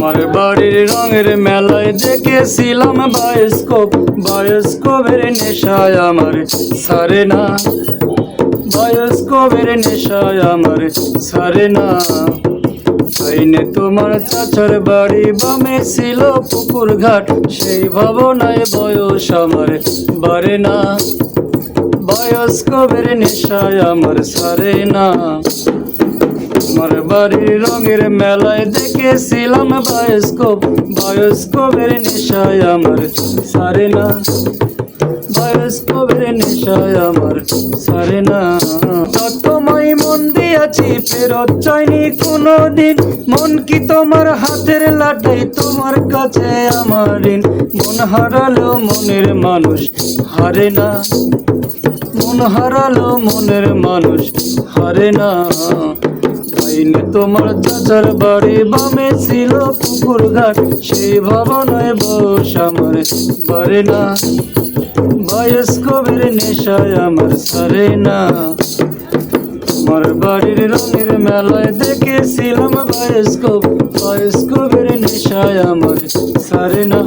তোমার বাড়ির রঙের মেলায় দেখেছিলাম বায়োস্কোপ। বায়োস্কোপের নেশায় আমার সারে না। বায়োস্কোপের নেশায় আমার সারে না। আইনে তোমার চাচার বাড়ি বামে ছিল পুকুর ঘাট সেই ভাবনায় বয়স আমার বাড়ে না। বায়োস্কোপের নেশায় আমার সারে না। আমার বাড়ির রঙের মেলায় দেখেছিলাম বায়োস্কোপ। বায়োস্কোপের নেশায় আমার সারে না। বায়োস্কোপের নেশায় আমার সারে না। ততময় মন দিয়াছি, ফেরত চাইনি কোনো দিন মন কি তোমার হাতের লাটাই তোমার কাছে আমার ঋণ। মন হারালো মনের মানুষ, হারে না। মন হারালো মনের মানুষ, হারে না। আইনে তোমার চাচার বাড়ি বামে ছিল পুকুর ঘাট সেই ভাবনায় বস আমার বারে না। বয়স্কবের নেশায় আমার সারে না। আমার বাড়ির রঙের মেলায় দেখেছিলাম বয়স্ক বয়স্কবের নেশায় আমার সারে না।